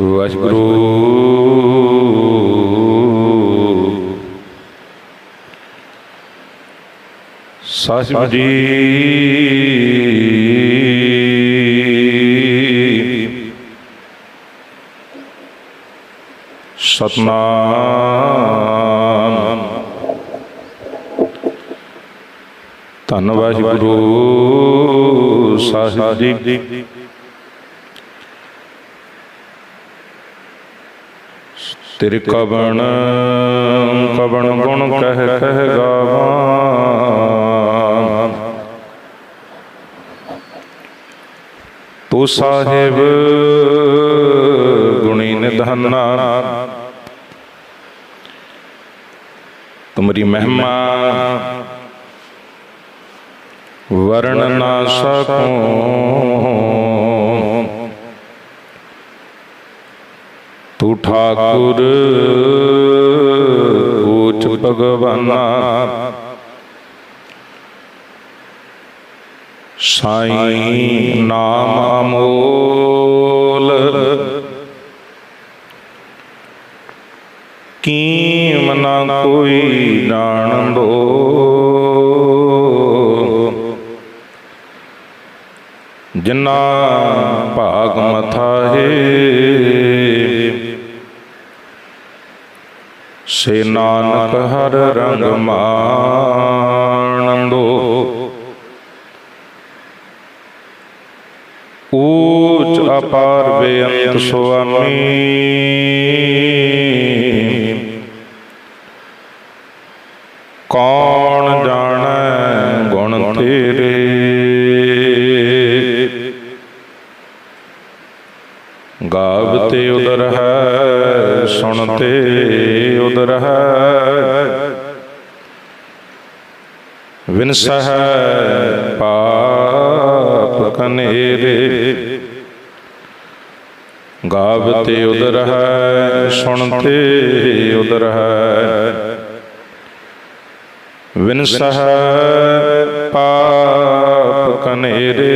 ਵਾਹਿਗੁਰੂ। ਸਾਹਿਬ ਜੀ ਸਤਨਾਮ। ਧੰਨ ਵਾਹਿਗੁਰੂ। ਸਾਹਿਬ ਜੀ ਤੇਰੇ ਕਵਣ ਕਵਣ ਗੁਣ ਕਹਿ ਕਹਿ ਗਾਵਾਂ। ਤੂੰ ਸਾਹਿਬ ਗੁਣੀ ਨਿਧਾਨਾ। ਤੁਮਰੀ ਮਹਿਮਾ। ਵਰਣ ਨਾ ਸਕੂੰ। ਤੂੰ ਠਾਕੁਰ, ਊਚ ਭਗਵਾਨਾ। ਸਾਈ ਨਾਮ ਅਮੋਲ ਕੀਮ ਨਾ ਕੋਈ ਜਾਣਦੋ ਜਿਨਾ ਭਾਗ ਮਥਾ ਹੈ ਸੇ ਨਾਨਕ ਹਰ ਰੰਗ ਮਾਣਦੋ। ਊਚ ਅਪਾਰ ਬੇਅੰਤ ਸੁਆਮੀ। ਵਿਨਸਹ ਪਾਪ ਕਨੇਰੇ ਗਾਵਤੇ ਉਦਰ ਹੈ ਸੁਣਤੇ ਉਦਰ ਹੈ। ਵਿਨਸਹ ਪਾਪ ਕਨੇਰੇ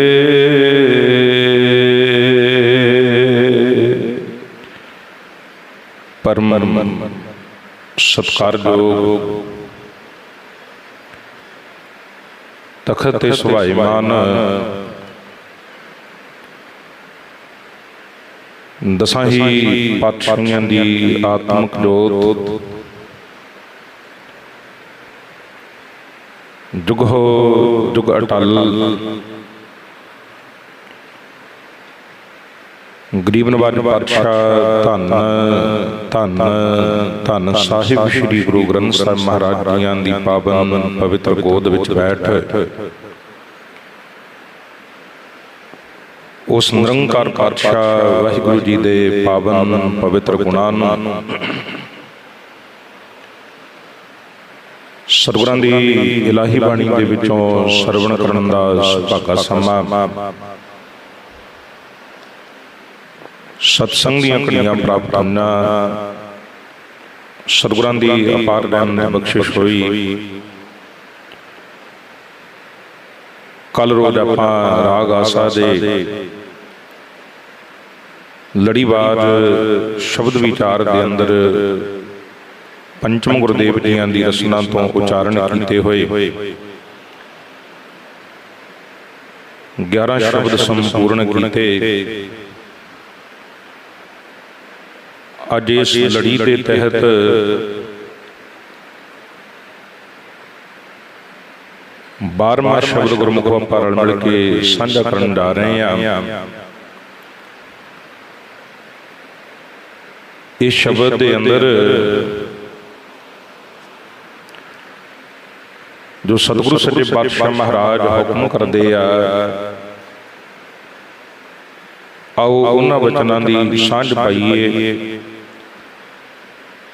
ਪਰਮ ਸਤਕਾਰਯੋਗ ਤਖਤ ਤੇ ਸੁਭਾਈਮਾਨ ਦਸਾਂ ਹੀ ਪਾਤਸ਼ਾਹੀਆਂ ਦੀ ਆਤਮਿਕ ਜੋਤ। ਜੁਗ ਹੋ ਜੁਗ ਅਟਲ। ਗਰੀਬ ਨਵਾਜ ਪਾਤਸ਼ਾਹ ਧੰਨ। ਧੰਨ ਧੰਨ ਸਾਹਿਬ ਸ੍ਰੀ ਗੁਰੂ ਗ੍ਰੰਥ ਸਾਹਿਬ ਮਹਾਰਾਜ ਜੀਆਂ ਦੀ ਪਾਵਨ ਪਵਿੱਤਰ ਗੋਦ ਵਿੱਚ ਬੈਠ। ਉਸ ਨਿਰੰਕਾਰ ਪਾਤਸ਼ਾਹ ਵਾਹਿਗੁਰੂ ਜੀ ਦੇ ਪਾਵਨ ਪਵਿੱਤਰ ਗੁਣਾਂ ਨੂੰ ਸਤਿਗੁਰਾਂ ਦੀ ਇਲਾਹੀ ਬਾਣੀ ਦੇ ਵਿੱਚੋਂ ਸਰਵਣ ਕਰਨ ਦਾ ਸੁਭਾਗਾ ਸਮਾਂ। ਸਤਸੰਗ ਦੀਆਂ ਘੜੀਆਂ ਪ੍ਰਾਪਤ ਹੋਣਾ ਸਤਿਗੁਰਾਂ ਦੀ ਅਪਾਰ ਰਹਿਮ ਨੇ ਬਖਸ਼ਿਸ਼ ਹੋਈ। ਕੱਲ ਰੋਜ਼ ਆਪਾਂ ਰਾਗ ਆਸਾ ਦੇ। ਲੜੀਵਾਰ ਸ਼ਬਦ ਵਿਚਾਰ ਦੇ ਅੰਦਰ ਪੰਚਮ ਗੁਰਦੇਵ ਜੀਆਂ ਦੀ ਰਸਨਾ ਤੋਂ ਉਚਾਰਨ ਕੀਤੇ ਹੋਏ। 11 ਸ਼ਬਦ ਸੰਪੂਰਨ ਕੀਤੇ। ਅੱਜ ਇਸ ਲੜੀ ਦੇ ਤਹਿਤ ਬਾਰਮਾ ਸ਼ਬਦ ਗੁਰਮੁਖੋਂ ਆਪਾਂ ਰਲ ਮਿਲ ਕੇ ਸਾਂਝਾ ਕਰਨ ਜਾ ਰਹੇ ਹਾਂ ਇਸ ਸ਼ਬਦ ਦੇ ਅੰਦਰ ਜੋ ਸਤਿਗੁਰੂ ਸੱਚੇ ਪਾਤਸ਼ਾਹ ਮਹਾਰਾਜ ਹੁਕਮ ਕਰਦੇ ਆ ਆਓ ਉਹਨਾਂ ਵਚਨਾਂ ਦੀ ਸਾਂਝ ਪਾਈਏ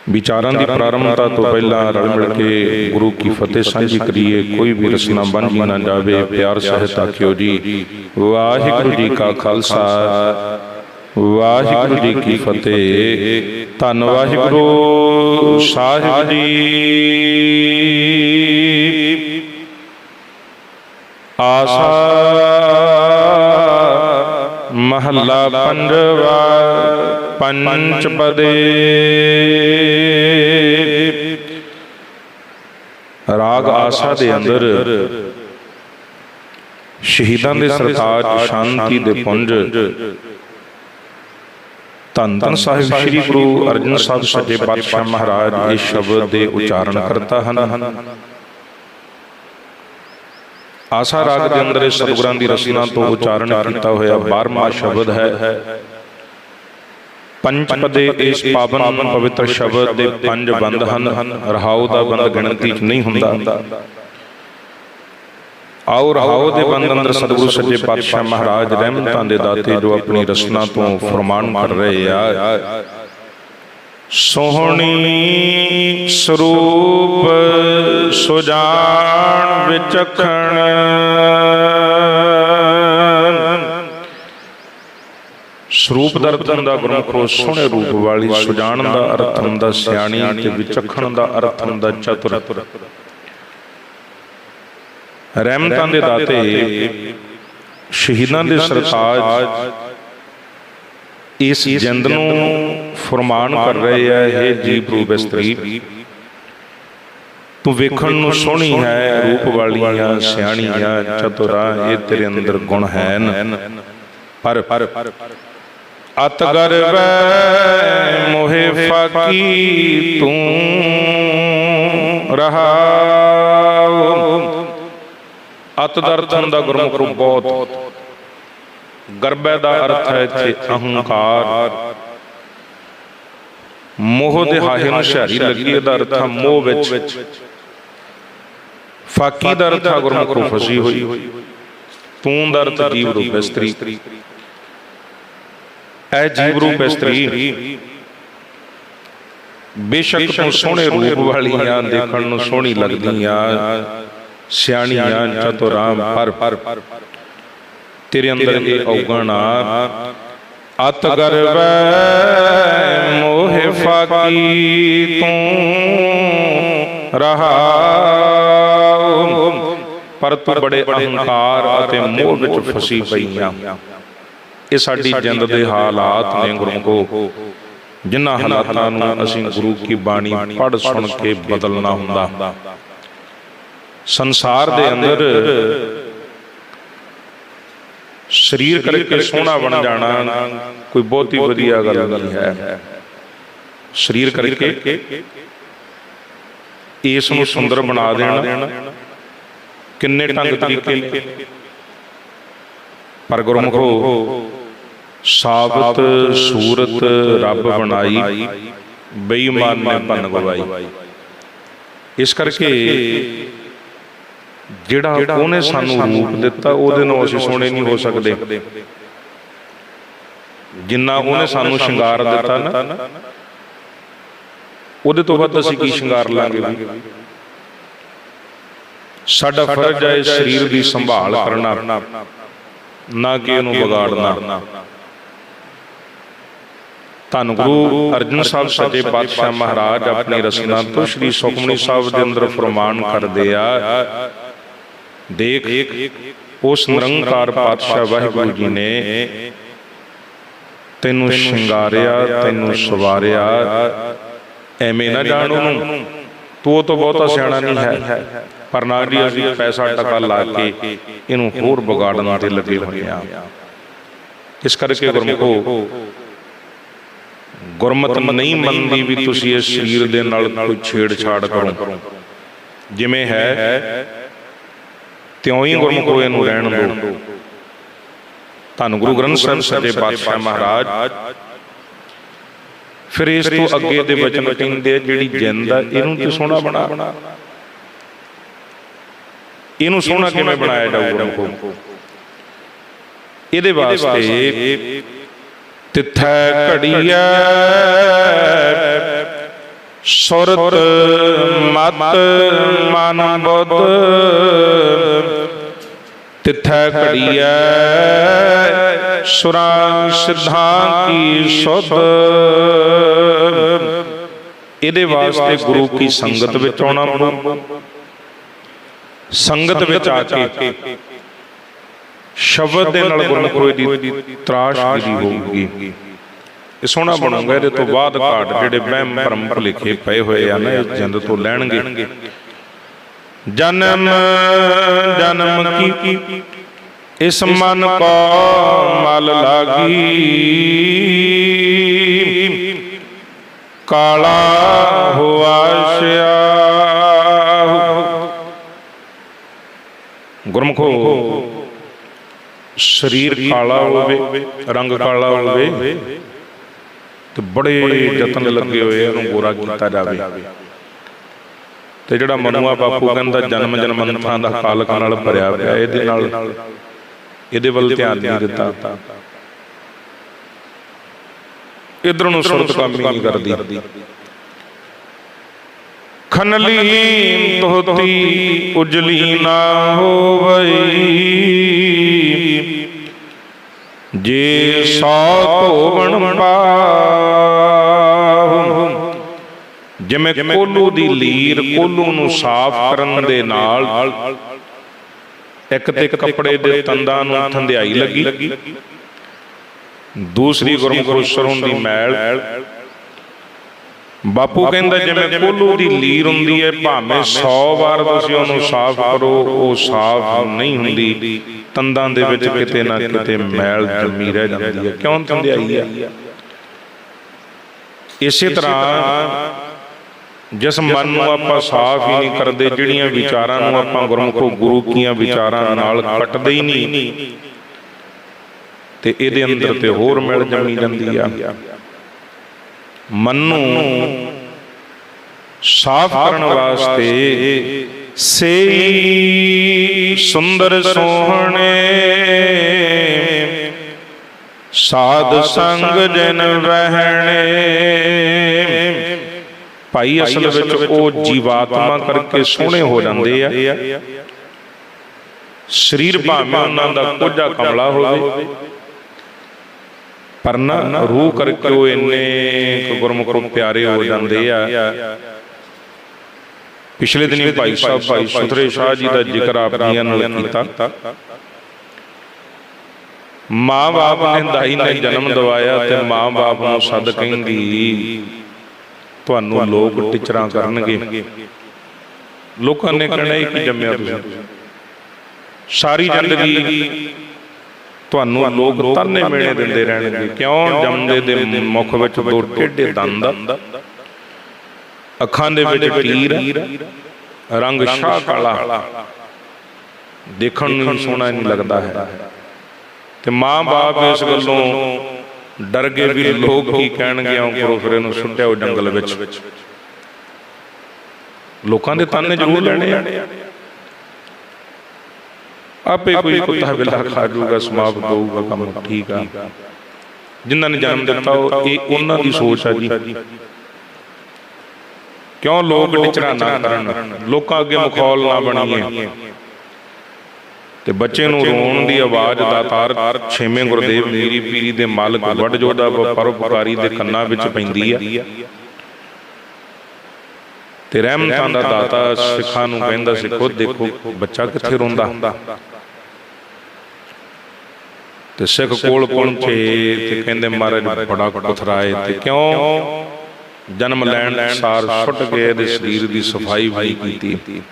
ਵਿਚਾਰਾਂ ਦੀ ਪ੍ਰਾਰੰਭਤਾ ਤੋਂ ਪਹਿਲਾਂ ਰਲ ਮਿਲ ਕੇ ਗੁਰੂ ਕੀ ਫਤਿਹ ਸਾਂਝੀ ਕਰੀਏ ਕੋਈ ਵੀ ਰਸਨਾ ਬੰਝੀ ਨਾ ਜਾਵੇ ਪਿਆਰ ਸਹਿਤ ਆਖਿਓ ਜੀ? ਵਾਹਿਗੁਰੂ ਜੀ ਕਾ ਖਾਲਸਾ। ਵਾਹਿਗੁਰੂ ਜੀ ਕੀ ਫਤਿਹ। ਧੰਨ ਵਾਹਿਗੁਰੂ ਸਾਹਿਬ ਜੀ। ਆਸਾ ਮਹੱਲਾ ਪੰਜਵਾ ਪੰਚ ਪਦੇ ਆਸਾ ਦੇ ਅੰਦਰ ਸ਼ਹੀਦਾਂ ਦੇ ਸਰਤਾਜ ਸ਼ਾਂਤੀ ਦੇ ਪੁੰਜ। ਧੰਨ ਧੰਨ ਸਾਹਿਬ ਸ੍ਰੀ ਗੁਰੂ ਅਰਜਨ ਸਾਹਿਬ ਸੱਚੇ ਪਾਤਸ਼ਾਹ ਮਹਾਰਾਜ ਇਸ ਸ਼ਬਦ ਦੇ ਉਚਾਰਨ ਕਰਤਾ ਹਨ। ਆਸਾ ਰਾਗ ਦੇ ਅੰਦਰ ਸਤਿਗੁਰਾਂ ਦੀ ਰਸਨਾ ਤੋਂ ਉਚਾਰਨ ਕੀਤਾ ਹੋਇਆ 12ਵਾਂ ਸ਼ਬਦ ਹੈ। ਪੰਜ ਪਦੇ ਇਸ ਪਾਵਨ ਪਵਿੱਤਰ ਸ਼ਬਦ ਦੇ ਪੰਜ ਬੰਦ ਹਨ। ਰਹਾਉ ਦਾ ਬੰਦ ਗਿਣਤੀ ਨਹੀਂ ਹੁੰਦਾ। ਆਓ ਰਹਾਉ ਦੇ ਬੰਦ ਅੰਦਰ ਸਤਿਗੁਰੂ ਸੱਚੇ ਪਾਤਸ਼ਾਹ ਮਹਾਰਾਜ ਰਹਿਮਤਾਂ ਦੇ ਦਾਤੇ ਜੋ ਆਪਣੀ ਰਸਨਾ ਤੋਂ ਫਰਮਾਨ ਕਰ ਰਹੇ ਆ। ਸੋਹਣੀ ਸਰੂਪ ਸੁਜਾਨ ਵਿਚਖਣ ਸਰੂਪ ਦਾ ਅਰਥ ਹੁੰਦਾ ਗੁਰਮੁਖੋ, ਸੋਹਣੇ ਰੂਪ ਵਾਲੀ ਸੁਜਾਨ ਦਾ ਅਰਥ ਹੁੰਦਾ ਸਿਆਣੀ ਤੇ ਵਿਚਖਣ ਦਾ ਅਰਥ ਹੁੰਦਾ ਚਤੁਰ। ਰਹਿਮਤਾਂ ਦੇ ਦਾਤੇ, ਸ਼ਹੀਦਾਂ ਦੇ ਸਰਤਾਜ, ਇਸ ਜਿੰਦ ਨੂੰ ਫਰਮਾਨ ਕਰ ਰਹੇ ਆ ਇਹ ਜੀਵ ਰੂਪ ਇਸਤਰੀ ਤੂੰ ਵੇਖਣ ਨੂੰ ਸੋਹਣੀ ਹੈ, ਰੂਪ ਵਾਲੀਆਂ ਸਿਆਣੀਆਂ, ਚਤੁਰਾ, ਇਹ ਤੇਰੇ ਅੰਦਰ ਗੁਣ ਹਨ। ਪਰ ਅਤ ਗਰਵੈ ਮੋਹਿ ਫਾਕੀ ਤੂੰ ਰਹਾਉ। ਅਤ ਦਾ ਅਰਥ ਹੁੰਦਾ ਗੁਰਮੁਖ ਰੂਪ ਬਹੁਤ। ਗਰਬੈ ਦਾ ਅਰਥ ਹੈ ਇੱਥੇ ਅਹੰਕਾਰ। ਮੋਹ ਦੇ ਹਾਹੇ ਨੂੰ ਸ਼ਹਿਰੀ ਲੱਗੀ ਇਹਦਾ ਅਰਥ ਹੈ ਮੋਹ ਵਿੱਚ। ਫਾਕੀ ਦਾ ਅਰਥ ਹੈ ਗੁਰਮੁਖ ਰੂਪ ਫਸੀ ਹੋਈ। ਤੂੰ ਦਾ ਅਰਥ ਜੀਵ ਰੂਪ ਇਸਤਰੀ ਐ ਜੀਵ ਰੂਪ ਇਸਤਰੀ। ਬੇਸ਼ੱਕ ਤੂੰ ਸੋਹਣੇ ਰੂਪ ਵਾਲੀਆਂ ਦੇਖਣ ਨੂੰ ਸੋਹਣੀ ਲੱਗਦੀਆਂ। ਸਿਆਣੀਆਂ ਚਤੁਰਾਂ ਪਰ ਪਰ ਤੇਰੇ ਅੰਦਰ ਇਹ ਔਗਣ ਆ। ਅਤ ਗਰਵੈ ਮੋਹਿ ਫਾਕੀ ਤੂੰ। ਰਹਾਉ ਪਰ ਤੂੰ ਬੜੇ ਅਹੰਕਾਰ ਅਤੇ ਮੋਹ ਵਿੱਚ ਫਸੀ ਪਈਆਂ। ਇਹ ਸਾਡੀ ਜਿੰਦ ਦੇ ਹਾਲਾਤ ਨੇ ਗੁਰਮੁਖੋ। ਜਿਨ੍ਹਾਂ ਹਾਲਾਤਾਂ ਨੂੰ ਅਸੀਂ ਗੁਰੂ ਕੀ ਬਾਣੀ ਪੜ੍ਹ ਸੁਣ ਕੇ ਬਦਲਣਾ ਹੁੰਦਾ। ਸੰਸਾਰ ਦੇ ਅੰਦਰ ਸਰੀਰ ਕਰਕੇ ਸੋਹਣਾ ਬਣ ਜਾਣਾ ਕੋਈ ਬਹੁਤੀ ਵਧੀਆ ਗੱਲ ਨਹੀਂ ਹੈ। ਸਰੀਰ ਕਰਕੇ ਇਸ ਨੂੰ ਸੁੰਦਰ ਬਣਾ ਦੇਣਾ। ਕਿੰਨੇ ਢੰਗ ਤਰੀਕੇ ਪਰ ਗੁਰਮੁਖੋ ਸਾਬਤ ਸੂਰਤ ਰੱਬ ਬਣਾਈ ਬੇਈਮਾਨ ਨੇ ਭੰਨ ਗਵਾਈ ਇਸ ਕਰਕੇ ਜਿਹੜਾ ਉਹਨੇ ਸਾਨੂੰ ਰੂਪ ਦਿੱਤਾ ਉਹਦੇ ਨਾਲ ਅਸੀਂ ਸੋਹਣੇ ਨਹੀਂ ਹੋ ਸਕਦੇ। ਜਿੰਨਾ ਉਹਨੇ ਸਾਨੂੰ ਸ਼ਿੰਗਾਰ ਦਿੱਤਾ ਨਾ ਉਹਦੇ ਤੋਂ ਵੱਧ ਅਸੀਂ ਕੀ ਸ਼ਿੰਗਾਰ ਲਾਂਗੇ ਸਾਡਾ ਫਰਜ਼ ਹੈ ਇਸ ਸਰੀਰ ਦੀ ਸੰਭਾਲ ਕਰਨਾ ਨਾ ਕਿ ਇਹਨੂੰ ਵਿਗਾੜਨਾ। ਧੰਨ ਗੁਰੂ ਅਰਜਨ ਸਾਹਿਬ ਸੱਚੇ ਪਾਤਸ਼ਾਹ ਮਹਾਰਾਜ, ਆਪਣੀ ਰਸਨਾ ਤੋਂ ਸ੍ਰੀ ਸੁਖਮਨੀ ਸਾਹਿਬ ਦੇ ਅੰਦਰ ਫਰਮਾਨ ਕਰਦੇ ਆ, ਦੇਖ, ਉਸ ਨਿਰੰਕਾਰ ਪਾਤਸ਼ਾਹ ਵਾਹਿਗੁਰੂ ਜੀ ਨੇ ਤੈਨੂੰ ਸ਼ਿੰਗਾਰਿਆ, ਤੈਨੂੰ ਸਵਾਰਿਆ, ਐਵੇਂ ਨਾ ਜਾਣ ਉਹਨੂੰ। ਤੂੰ ਉਹ ਬਹੁਤਾ ਸਿਆਣਾ ਨਹੀਂ ਹੈ। ਪਰ ਨਾ ਜੀ ਅਸੀਂ ਪੈਸਾ ਟਕਾ ਲਾ ਕੇ ਇਹਨੂੰ ਹੋਰ ਵਿਗਾੜਨ ਤੇ ਲੱਗੇ ਹੋਏ ਆ ਇਸ ਕਰਕੇ ਗੁਰਮੁਖੋ ਗੁਰਮਤ ਨਹੀਂ ਮੰਨਦੀ ਵੀ ਤੁਸੀਂ ਇਸ ਸਰੀਰ ਦੇ ਨਾਲ ਕੋਈ ਛੇੜਛਾੜ ਕਰੋ। ਜਿਵੇਂ ਹੈ ਤਿਉਂ ਹੀ ਗੁਰਮੁਖੋ ਇਹਨੂੰ ਰਹਿਣ ਦਿਓ। ਧੰਨ ਗੁਰੂ ਗ੍ਰੰਥ ਸਾਹਿਬ ਸੱਚੇ ਪਾਤਸ਼ਾਹ ਮਹਾਰਾਜ। ਫਿਰ ਇਸ ਤੋਂ ਅੱਗੇ ਦੇ ਵਚਨ ਕਹਿੰਦੇ ਜਿਹੜੀ ਜਿੰਦ ਆ ਇਹਨੂੰ ਤੇ ਸੋਹਣਾ ਬਣਾ। ਇਹਨੂੰ ਸੋਹਣਾ ਕਿਵੇਂ ਬਣਾਇਆ ਜਾਊ ਗੁਰਮੁਖੋ ਇਹਦੇ ਵਾਸਤੇ ਤਿੱਥੈ ਘੜੀਐ। ਸੁਰਤ ਮਤ ਮਨ ਬੁੱਧ। ਤਿੱਥੈ ਘੜੀਐ। ਸੁਰਾਂ ਸਿਧਾਂ ਕੀ ਸੁਧ। ਇਹਦੇ ਵਾਸਤੇ ਗੁਰੂ ਕੀ ਸੰਗਤ ਵਿੱਚ ਆਉਣਾ ਪਊ। ਸੰਗਤ ਵਿੱਚ ਆ ਕੇ ਸ਼ਬਦ ਦੇ ਨਾਲ ਗੁਰਮੁਖੋਂ ਦੀ ਤਰਾਸ਼ ਦੀ ਹੋਊਗੀ। ਇਹ ਸੋਹਣਾ ਬਣੂਗਾ, ਇਹਦੇ ਤੋਂ ਬਾਅਦ ਘਾਟ ਜਿਹੜੇ ਵਹਿਮ ਭਰਮ ਭੁਲੇਖੇ ਪਏ ਹੋਏ ਆ ਨਾ, ਇਹ ਜਿੰਦ ਤੋਂ ਲੈਣਗੇ। ਜਨਮ ਜਨਮ ਕੀ? ਇਸ ਮਨ ਕੋ ਮਲ ਲਾਗੀ। ਕਾਲਾ ਹੋਆ ਗੁਰਮੁਖੋ ਸਰੀਰ ਕਾਲਾ ਹੋਵੇ ਰੰਗ ਕਾਲਾ ਹੋਵੇ ਤੇ ਬੜੇ ਯਤਨ ਲੱਗੇ ਹੋਏ ਆ, ਉਹਨੂੰ ਗੋਰਾ ਕੀਤਾ ਜਾਵੇ। ਤੇ ਜਿਹੜਾ ਮਨੂਆ ਬਾਪੂ ਕਹਿੰਦਾ ਜਨਮ ਜਨਮੰਥਾਂ ਦਾ ਕਾਲਕ ਨਾਲ ਭਰਿਆ ਪਿਆ ਇਹਦੇ ਨਾਲ ਇਹਦੇ ਵੱਲ ਧਿਆਨ ਨਹੀਂ ਦਿੱਤਾ। ਇਧਰ ਨੂੰ ਸੁਰਤ ਕੰਮ ਨਹੀਂ ਕਰਦੀ। ਖਨਲੀ ਤੋਤੀ ਉਜਲੀ ਨਾ ਹੋਵਈ। ਜੇ ਸੌ ਧੋਵਣ ਪਾਹੁ ਜਿਵੇਂ ਕੋਲੂ ਦੀ ਲੀਰ ਕੋਲੂ ਨੂੰ ਸਾਫ਼ ਕਰਨ ਦੇ ਨਾਲ ਇੱਕ ਤੇ ਕੱਪੜੇ ਦੇ ਤੰਦਾਂ ਨੂੰ ਥੰਧਿਆਈ ਲੱਗੀ ਦੂਸਰੀ ਗੁਰਮੁਖ ਸਰੋਂ ਦੀ ਮੈਲ ਬਾਪੂ ਕਹਿੰਦਾ ਜਿਵੇਂ ਕੋਲੂ ਦੀ ਲੀਰ ਹੁੰਦੀ ਹੈ ਭਾਵੇਂ 100 ਵਾਰ ਤੁਸੀਂ ਉਹਨੂੰ ਸਾਫ਼ ਕਰੋ ਉਹ ਸਾਫ਼ ਨਹੀਂ ਹੁੰਦੀ। ਤੰਦਾਂ ਦੇ ਵਿੱਚ ਕਿਤੇ ਨਾ ਕਿਤੇ ਮੈਲ ਜੰਮੀ ਰਹਿ ਜਾਂਦੀ ਹੈ। ਕਿਉਂ ਥੰਧਿਆਈ ਹੈ। ਇਸੇ ਤਰ੍ਹਾਂ ਜਿਸ ਮਨ ਨੂੰ ਆਪਾਂ ਸਾਫ਼ ਹੀ ਨਹੀਂ ਕਰਦੇ ਜਿਹੜੀਆਂ ਵਿਚਾਰਾਂ ਨੂੰ ਆਪਾਂ ਗੁਰਮੁਖੋ ਗੁਰੂ ਕੀਆਂ ਵਿਚਾਰਾਂ ਨਾਲ ਕੱਟਦੇ ਹੀ ਨਹੀਂ। ਤੇ ਇਹਦੇ ਅੰਦਰ ਤੇ ਹੋਰ ਮਿਲ ਜੰਮੀ ਜਾਂਦੀ ਆ। ਮਨ ਨੂੰ ਸਾਫ਼ ਕਰਨ ਵਾਸਤੇ ਸੇਈ ਸੁੰਦਰ ਸੋਹਣੇ ਸਾਧ ਸੰਗ ਜਨ ਰਹਿਣੇ। ਭਾਈ ਅਸਲ ਵਿੱਚ ਉਹ ਜੀਵਾਤਮਾ ਕਰਕੇ ਸੋਹਣੇ ਹੋ ਜਾਂਦੇ ਆ। ਸਰੀਰ ਭਾਵੇਂ ਉਹਨਾਂ ਦਾ ਕੋਝਾ ਕਮਲਾ ਹੋਵੇ ਪਰ ਨਾ ਰੂਹ ਕਰਕੇ ਉਹ ਇੰਨੇ ਗੁਰਮੁਖ ਨੂੰ ਪਿਆਰੇ ਹੋ ਜਾਂਦੇ ਆ। ਪਿਛਲੇ ਦਿਨੀ ਭਾਈ ਸਾਹਿਬ ਭਾਈ ਸੁਥਰੇ ਸ਼ਾਹ ਜੀ ਦਾ ਜ਼ਿਕਰ ਆਪਣੀਆਂ ਨਾਲ ਕੀਤਾ। ਮਾਂ-ਬਾਪ ਨੇ ਦਾਈ ਨੇ ਜਨਮ ਦਵਾਇਆ ਤੇ ਮਾਂ-ਬਾਪ ਨੂੰ ਸੱਦ ਕਹਿੰਦੀ ਤੁਹਾਨੂੰ ਲੋਕ ਟਿਚਰਾਂ ਕਰਨਗੇ। ਲੋਕਾਂ ਨੇ ਕਹਿਣਾ ਇਹ ਕੀ ਜੰਮਿਆ ਤੁਸੀਂ। ਸਾਰੀ ਜ਼ਿੰਦਗੀ ਤੁਹਾਨੂੰ ਲੋਕ ਤਾਨੇ ਮੇਣੇ ਦਿੰਦੇ ਰਹਿਣਗੇ। ਕਿਉਂ ਜੰਮਦੇ ਦੇ ਮੁਖ ਵਿੱਚ ਦੋ ਟੇਢੇ ਦੰਦ ਅੱਖਾਂ ਦੇ ਵਿੱਚ ਟੀਰ ਰੰਗ ਸ਼ਾਹ ਕਾਲਾ। ਦੇਖਣ ਨੂੰ ਸੋਹਣਾ ਨਹੀਂ ਲੱਗਦਾ ਹੈ। ਤੇ ਮਾਂ-ਬਾਪ ਇਸ ਗੱਲੋਂ ਡਰ ਗਏ ਵੀ ਲੋਕ ਕੀ ਕਹਿਣਗੇ ਆਉਂ ਕਰੋ ਫਿਰ ਇਹਨੂੰ ਸੁੱਟਿਆ ਉਹ ਜੰਗਲ ਵਿੱਚ। ਲੋਕਾਂ ਦੇ ਤਾਨੇ ਜ਼ਰੂਰ ਲੈਣੇ ਆ। ਆਪੇ ਕੋਈ ਕੁੱਤਾ ਬਿਲਾ ਖਾ ਜਾਊਗਾ ਸਮਾਪਤ ਹੋਊਗਾ ਕੰਮ ਠੀਕ ਆ। ਜਿਨ੍ਹਾਂ ਨੇ ਜਨਮ ਦਿੱਤਾ ਉਹ ਇਹ ਉਹਨਾਂ ਦੀ ਸੋਚ ਆ ਜੀ। ਕਿਉਂ ਲੋਕ ਟਿਚਰਾ ਨਾ ਕਰਨ? ਲੋਕਾਂ ਅੱਗੇ ਮਖੌਲ ਨਾ ਬਣੀਏ। ਤੇ ਬੱਚੇ ਨੂੰ ਰੋਣ ਦੀ ਆਵਾਜ਼ ਦਾਤਾਰ ਛੇਵੇਂ ਗੁਰਦੇਵ ਮੇਰੀ ਪੀਰੀ ਦੇ ਮਾਲਕ ਵੱਡ ਜੋਦਾ ਪਰਉਪਕਾਰੀ ਦੇ ਕੰਨਾਂ ਵਿੱਚ ਪੈਂਦੀ ਆ। ਤੇ ਰਹਿਮਤਾਂ ਦਾ ਦਾਤਾ ਸਿੱਖਾਂ ਨੂੰ ਕਹਿੰਦਾ ਸੀ ਖੁਦ ਦੇਖੋ ਬੱਚਾ ਕਿੱਥੇ ਰੋਂਦਾ? ਤੇ ਸਿੱਖ ਕੋਲ ਪਹੁੰਚੇ ਤੇ ਕਹਿੰਦੇ ਮਹਾਰਾਜ ਬੜਾ ਕੁਥਰਾਏ ਤੇ ਕਿਉਂ? ਜਨਮ ਲੈਣ ਸਾਰ ਛੁੱਟ ਗਏ ਇਹਦੇ ਸਰੀਰ ਦੀ ਸਫ਼ਾਈ ਵੀ ਕੀਤੀ।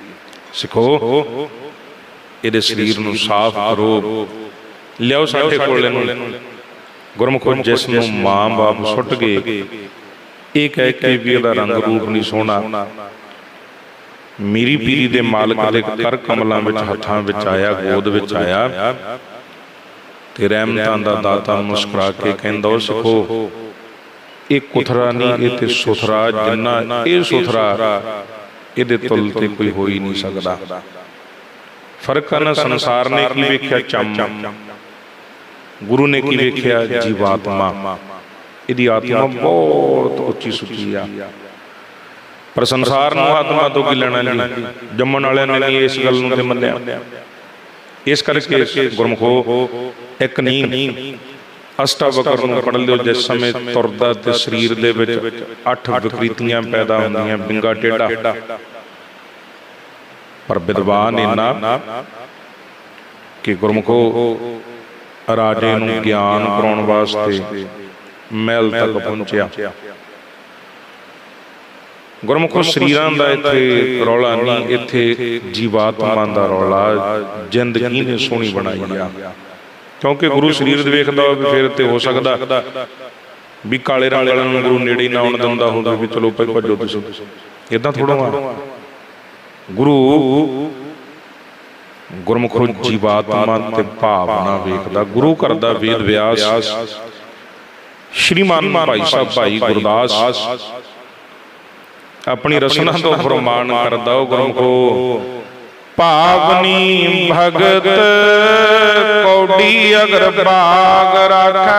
ਸਿੱਖੋ, ਇਹਦੇ ਸਰੀਰ ਨੂੰ ਸਾਫ਼ ਕਰੋ। ਲਿਆਓ ਸਾਡੇ ਕੋਲ ਇਹਨੂੰ। ਗੁਰਮੁਖੋ, ਜਿਸ ਨੂੰ ਮਾਂ-ਬਾਪ ਸੁੱਟ ਗਏ, ਇਹ ਕਹਿ ਕੇ ਵੀ ਇਹਦਾ ਰੰਗ ਰੂਪ ਨਹੀਂ ਸੋਹਣਾ। ਮੀਰੀ ਪੀਰੀ ਦੇ ਮਾਲਕ ਦੇ ਕਰ ਕਮਲਾਂ ਵਿੱਚ, ਹੱਥਾਂ ਵਿੱਚ ਆਇਆ, ਗੋਦ ਵਿੱਚ ਆਇਆ। ਤੇ ਰਹਿਮਤਾਂ ਦਾ ਦਾਤਾ ਮੁਸਕਰਾ ਕੇ ਕਹਿੰਦਾ ਉਹ ਸਿਖੋ ਇਹ ਕੁਥਰਾ ਨਹੀਂ ਇਹ ਤੇ ਸੁਥਰਾ ਜਿੰਨਾ ਇਹ ਸੁਥਰਾ ਇਹਦੇ ਤੁਲ ਤੇ ਕੋਈ ਹੋ ਹੀ ਨਹੀਂ ਸਕਦਾ। ਫ਼ਰਕ ਹਨ ਸੰਸਾਰ ਨੇ ਕੀ ਵੇਖਿਆ? ਚੰਮ। ਗੁਰੂ ਨੇ ਕੀ ਵੇਖਿਆ? ਜੀਵਾਤਮਾ। ਇਹਦੀ ਆਤਮਾ ਬਹੁਤ ਉੱਚੀ ਸੁੱਚੀ ਆ। ਪਰ ਸੰਸਾਰ ਨੂੰ ਆਤਮਾ ਤੋਂ ਕੀ ਲੈਣਾ ਜੀ? ਜੰਮਣ ਵਾਲਿਆਂ ਨੇ ਨਹੀਂ ਇਸ ਗੱਲ ਨੂੰ ਤੇ ਮੰਨਿਆ। ਇਸ ਕਰਕੇ ਗੁਰਮਖੋ ਇੱਕ ਨਹੀਂ। ਅਸ਼ਟਾਵਕਰ ਨੂੰ ਪੜ੍ਹ ਲਿਓ, ਜਿਸ ਸਮੇਂ ਤੁਰਦਾ ਤੇ ਸਰੀਰ ਦੇ ਵਿੱਚ ਅੱਠ ਵਿਕ੍ਰਿਤੀਆਂ ਪੈਦਾ ਹੁੰਦੀਆਂ, ਬਿੰਗਾ ਟੇਡਾ ਪਰ ਵਿਦਵਾਨ ਇੰਨਾ ਕਿ ਗੁਰਮੁਖੋ, ਰਾਜੇ ਨੂੰ ਗਿਆਨ ਕਰਾਉਣ ਵਾਸਤੇ ਮਹਿਲ ਤੱਕ ਪਹੁੰਚਿਆ। ਗੁਰਮੁਖੋ, ਸਰੀਰਾਂ ਦਾ ਇੱਥੇ ਰੌਲਾ ਨਹੀਂ, ਇੱਥੇ ਜੀਵਾਤਮਾ ਦਾ ਰੌਲਾ ਜ਼ਿੰਦਗੀ ਨੇ ਸੋਹਣੀ ਬਣਾਈ ਆ। ਕਿਉਂਕਿ ਗੁਰੂ ਸਰੀਰ ਦੇ ਵੇਖਦਾ ਹੋਵੇ ਫਿਰ ਤੇ ਹੋ ਸਕਦਾ ਵੀ ਕਾਲੇ ਰੰਗ ਵਾਲਿਆਂ ਨੂੰ ਗੁਰੂ ਨੇੜੇ ਨਾ ਆਉਣ ਦਿੰਦਾ ਹੁੰਦਾ ਵੀ ਚਲੋ ਭਾਈ ਭੱਜੋ ਤੁਸੀਂ। ਇਦਾਂ ਥੋੜਾ ਆ ਗੁਰੂ ਗੁਰਮੁਖੋ ਜੀਵਾਤਮਾ ਤੇ ਭਾਵਨਾ ਵੇਖਦਾ। ਗੁਰੂ ਕਰਦਾ ਵੇਦ ਵਿਆਸ। ਸ਼੍ਰੀਮਾਨ ਭਾਈ ਸਾਹਿਬ ਭਾਈ ਗੁਰਦਾਸ। ਆਪਣੀ ਰਸਨਾ ਤੋਂ ਫਰਮਾਨ ਕਰਦਾ ਉਹ ਗੁਰਮੁਖੋ। ਭਾਵਨੀ ਭਗਤ ਕੌਡੀ ਅਗਰ ਬਾਗ ਰਾਖੈ,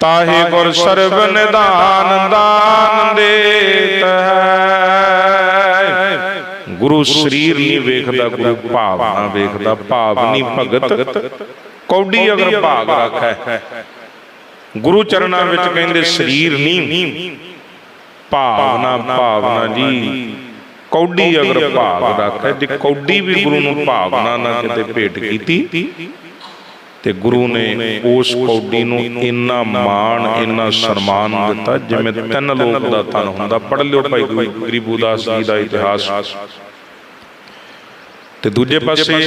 ਤਾਹੇ ਗੁਰ ਸਰਬ ਨਿਦਾਨ ਦਾਨ ਦੇਤ ਹੈ। ਗੁਰੂ ਸਰੀਰ ਨਹੀਂ ਵੇਖਦਾ, ਗੁਰੂ ਭਾਵਨਾ ਵੇਖਦਾ, ਭਾਵਨੀ ਭਗਤ ਕੌਡੀ ਅਗਰ ਭਾਗ ਰੱਖੈ। ਗੁਰੂ ਚਰਨਾਂ ਵਿੱਚ ਕਹਿੰਦੇ ਸਰੀਰ ਨਹੀਂ, ਭਾਵਨਾ ਭਾਵਨਾ ਜੀ। ਕੌਡੀ ਅਗਰ ਭਾਗ ਰੱਖੈ ਜੇ ਕੌਡੀ ਵੀ ਗੁਰੂ ਨੂੰ ਭਾਵਨਾ ਨਾਲ ਕਿਤੇ ਭੇਟ ਕੀਤੀ। ਤੇ ਗੁਰੂ ਨੇ ਉਸ ਕੌਡੀ ਨੂੰ ਇੰਨਾ ਮਾਣ ਇੰਨਾ ਸਨਮਾਨ ਦਿੱਤਾ ਜਿਵੇਂ ਤਿੰਨ ਲੋਕ ਦਾ ਤਨ ਹੁੰਦਾ। ਪੜ ਲਿਓ ਭਾਈ ਗਰੀਬੂਦਾਸ ਜੀ ਦਾ ਇਤਿਹਾਸ। ਤੇ ਦੂਜੇ ਪਾਸੇ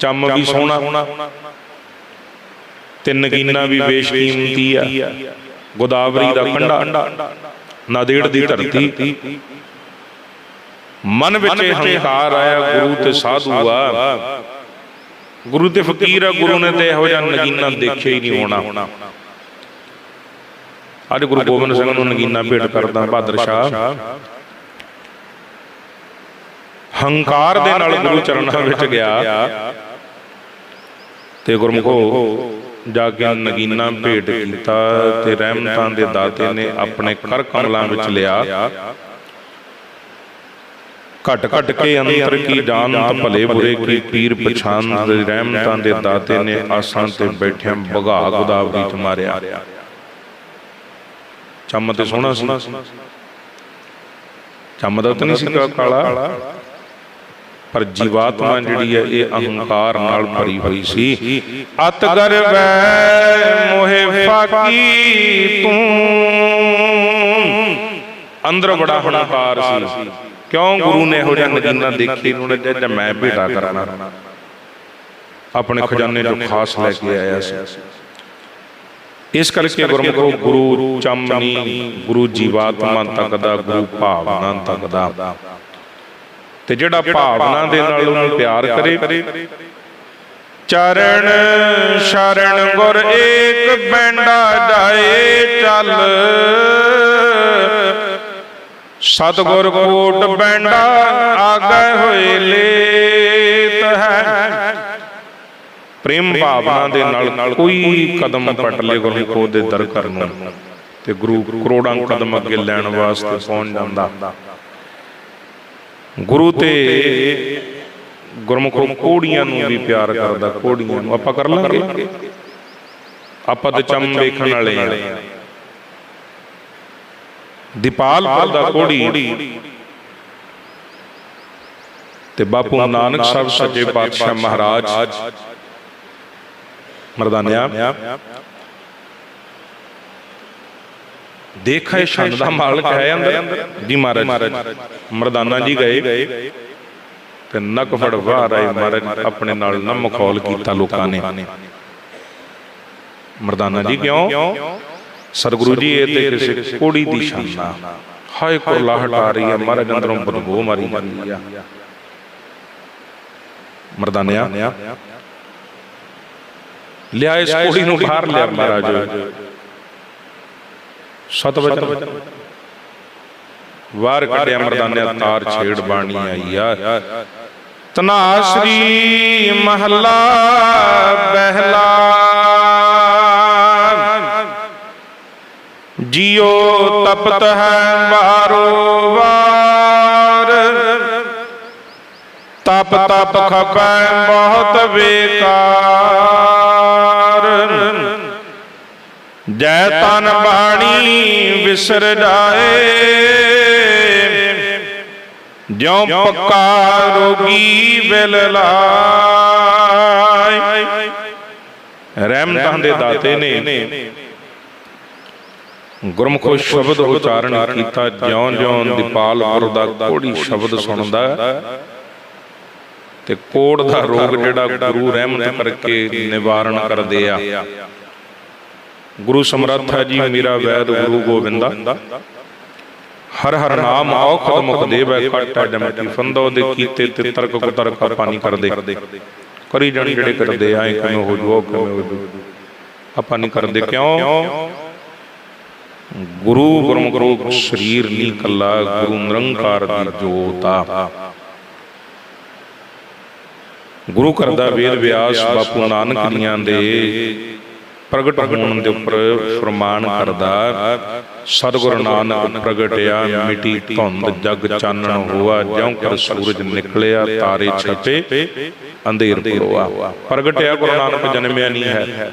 ਚੰਮ ਵੀ ਸੋਹਣਾ। ਤੇ ਨਗੀਨਾ ਵੀ ਬੇਸ਼ਕੀਮਤੀ ਆ। ਗੋਦਾਵਰੀ ਦਾ ਕੰਡਾ। ਨਾਦੇੜ ਦੀ ਧਰਤੀ। ਮਨ ਵਿੱਚ ਇਹ ਹੰਕਾਰ ਆਇਆ ਗੁਰੂ ਤੇ ਸਾਧੂ ਆ। ਗੁਰੂ ਤੇ ਫਕੀਰ ਆ ਗੁਰੂ ਨੇ ਤੇ ਇਹੋ ਜਿਹਾ ਨਗੀਨਾ ਦੇਖਿਆ ਹੀ ਨਹੀਂ ਹੋਣਾ। ਅੱਜ ਗੁਰੂ ਗੋਬਿੰਦ ਸਿੰਘ ਨੂੰ ਨਗੀਨਾ ਭੇਟ ਕਰਦਾ ਬਹਾਦਰ ਸ਼ਾਹ। ਹੰਕਾਰ ਦੇ ਨਾਲ ਗੁਰੂ ਚਰਨਾਂ ਵਿੱਚ ਗਿਆ। ਤੇ ਗੁਰਮੁਖੋ ਜਾ ਕੇ ਨਗੀਨਾ ਭੇਟ ਕੀਤਾ ਤੇ ਰਹਿਮਤਾਂ ਦੇ ਦਾਤੇ ਨੇ ਆਪਣੇ ਕਰ ਕਮਲਾਂ ਵਿੱਚ ਲਿਆ। ਘਟ ਘਟ ਕੇ ਅੰਤਰ ਕੀ ਜਾਣਤ ਭਲੇ ਬੁਰੇ ਕੀ ਪੀਰ ਪਛਾਨ ਦੇ ਰਹਿਮਤਾਂ ਦੇ ਦਾਤੇ ਨੇ ਆਸਾਂ ਤੇ ਬੈਠਿਆਂ ਬਗਾ ਗੋਦਾਵਰੀ ਚ ਮਾਰਿਆ। ਚੰਮ ਤੇ ਸੋਹਣਾ ਸੀ। ਚੰਮ ਦਾ ਤਾਂ ਨਹੀਂ ਸੀ ਕਾਲਾ। ਪਰ ਜੀਵਾਤਮਾ ਜਿਹੜੀ ਹੈ ਇਹ ਅਹੰਕਾਰ ਨਾਲ ਭਰੀ ਹੋਈ ਸੀ। ਅਤ ਗਰਵੈ ਮੋਹਿ ਫਾਕੀ ਤੂੰ। ਅੰਦਰ ਬੜਾ ਹੰਕਾਰ ਸੀ। ਕਿਉਂ ਗੁਰੂ ਨੇ ਇਹੋ ਜਿਹਾ ਨਗੀਨਾ ਦੇਖੀ ਨੂੰ ਜਦ ਮੈਂ ਭੇਟਾ ਕਰਨਾ। ਆਪਣੇ ਖਜ਼ਾਨੇ ਚੋਂ ਖਾਸ ਲੈ ਕੇ ਆਇਆ ਸੀ। ਇਸ ਕਰਕੇ ਗੁਰਮੁਖੋ ਗੁਰੂ ਚੰਮਨੀ ਗੁਰੂ ਜੀਵਾਤਮਾ ਤੱਕ ਦਾ ਗੁਰੂ ਭਾਵਨਾ ਤੱਕ ਦਾ। ਤੇ ਜਿਹੜਾ ਭਾਵਨਾ ਦੇ ਨਾਲ ਉਹਨੂੰ ਪਿਆਰ ਕਰੇ ਚਰਨ ਸ਼ਰਨ ਗੁਰ ਏਕ ਬੈਂਡਾ ਜਾਏ ਚੱਲ। ਸਤਗੁਰ ਕੋਟ ਬੈਂਡਾ ਆਗੇ ਹੋਏ ਲੇਤ ਹੈ। ਪ੍ਰੇਮ ਭਾਵਨਾ ਦੇ ਨਾਲ ਕੋਈ ਕਦਮ ਪਟ ਲੇ ਗੁਰੂ ਦੇ ਦਰ ਕਰਨ ਨੂੰ। ਤੇ ਗੁਰੂ ਕਰੋੜਾਂ ਕਦਮ ਅੱਗੇ ਲੈਣ ਵਾਸਤੇ ਪਹੁੰਚ ਜਾਂਦਾ। ਗੁਰੂ ਤੇ ਗੁਰਮੁਖ ਕੋੜੀਆਂ ਨੂੰ ਵੀ ਪਿਆਰ ਕਰਦਾ ਕੋੜੀਆਂ ਨੂੰ। ਆਪਾਂ ਕਰ ਲਾਂਗੇ? ਆਪਾਂ ਤੇ ਚੰਮ ਵੇਖਣ ਵਾਲੇ ਆ। ਦੀਪਾਲਪੁਰ ਦਾ ਕੋੜੀ ਤੇ ਬਾਪੂ ਨਾਨਕ ਸਾਹਿਬ ਸੱਚੇ ਪਾਤਸ਼ਾਹ ਮਹਾਰਾਜ। ਮਰਦਾਨਿਆ। ਦੇਖੇ ਛੰਦ ਦਾ ਮਾਲਕ ਹੈ ਅੰਦਰ? ਜੀ ਮਹਾਰਾਜ। ਮਰਦਾਨਾ ਜੀ ਗਏ। ਤੇ ਨਕ ਫੜ ਬਾਹਰ ਆਏ ਮਹਾਰਾਜ ਆਪਣੇ ਨਾਲ ਨਾ ਮਖੌਲ ਕੀਤਾ ਲੋਕਾਂ ਨੇ। ਮਰਦਾਨਾ ਜੀ ਕਿਉਂ? ਸਤਿਗੁਰੂ ਜੀ ਇਹ ਤੇ ਕਿਸੇ ਕੋੜੀ ਦੀ ਸ਼ਾਨ ਹਾਏ ਕੁਰਲਾਹਟ ਆ ਰਹੀ ਹੈ ਮਹਾਰਾਜ ਅੰਦਰੋਂ ਬਦਬੂ ਮਾਰੀ ਜਾਂਦੀ ਆ। ਮਰਦਾਨਿਆ ਲਿਆ ਇਸ ਕੋੜੀ ਨੂੰ ਬਾਹਰ ਲਿਆ ਮਹਾਰਾਜ। ਸਤ ਵਚਨ ਵਾਰ ਕੱਢਿਆ ਮਰਦਾਨਿਆ ਤਾਰ ਛੇੜ ਬਾਣੀ ਆਈ ਆ। ਤਨਾਸਰੀ ਮਹੱਲਾ ਬਹਿਲਾ ਜਿਉ ਤਪਤ ਹੈ ਵਾਰੋ ਵਾਰ। ਤਪ ਤਪ ਖਪੈ ਬਹੁਤ ਬੇਕਾਰ। ਜੈ ਤਨ ਬਾਣੀ ਵਿਸਰ ਜਾਏ। ਜਿਉ ਪੱਕਾ ਰੋਗੀ ਬਿਲ ਲਾਇ ਰਹਿਮਤਾਂ ਦੇ ਦਾਤੇ ਨੇ। ਗੁਰਮੁਖੋ ਸ਼ਬਦ ਉਚਾਰਨ ਕੀਤਾ ਜਿਉਂ ਜਿਉਂ ਦੀਪਾਲਪੁਰ ਦਾ ਕੋੜੀ ਸ਼ਬਦ ਸੁਣਦਾ। ਤੇ ਕੋੜ ਦਾ ਰੋਗ ਜਿਹੜਾ ਗੁਰੂ ਰਹਿਮਤ ਕਰਕੇ ਨਿਵਾਰਨ ਕਰਦੇ ਆ। ਗੁਰੂ ਸਮਰੱਥਾ ਜੀ ਮੇਰਾ ਵੈਦ ਗੁਰੂ ਗੋਬਿੰਦਾ। ਹਰ ਹਰ ਨਾਮ ਔਖਦ ਮੁਖ ਦੇਵੈ ਕਾਟਾ ਜਮਤੀ ਫੰਦੋ ਦੇ ਕੀਤੇ ਤੇ ਤਰਕ ਕੁਤਰਕ ਆਪਾਂ ਨਹੀਂ ਕਰਦੇ। ਕਰੀ ਜਾਣ ਜਿਹੜੇ ਕਰਦੇ ਆ ਜੂ ਕਿਵੇਂ ਹੋ ਜੂ। ਆਪਾਂ ਨਹੀਂ ਕਰਦੇ ਕਿਉਂ? ਗੁਰੂ ਗੁਰਮੁਖ ਸਰੀਰ ਨਹੀਂ ਕੱਲਾ ਗੁਰੂ ਨਿਰੰਕਾਰ ਦੀ ਜੋਤ ਆ। ਗੁਰੂ ਕਰਦਾ ਵੇਦ ਵਿਆਸ ਬਾਪੂ ਨਾਨਕ ਦੀਆਂ ਦੇ ਪ੍ਰਗਟ ਹੋਣ ਦੇ ਉੱਪਰ ਫਰਮਾਨ ਕਰਦਾ, ਸਤਿਗੁਰੂ ਨਾਨਕ ਪ੍ਰਗਟਿਆ, ਮਿਟੀ ਧੁੰਦ ਜਗ ਚਾਨਣ ਹੋਆ, ਜਿਉ ਕਰ ਸੂਰਜ ਨਿਕਲਿਆ, ਤਾਰੇ ਛਪੇ, ਅੰਧੇਰ ਪਰੋਆ। ਪ੍ਰਗਟਿਆ ਗੁਰੂ ਨਾਨਕ ਜਨਮਿਆ ਨਹੀਂ ਹੈ।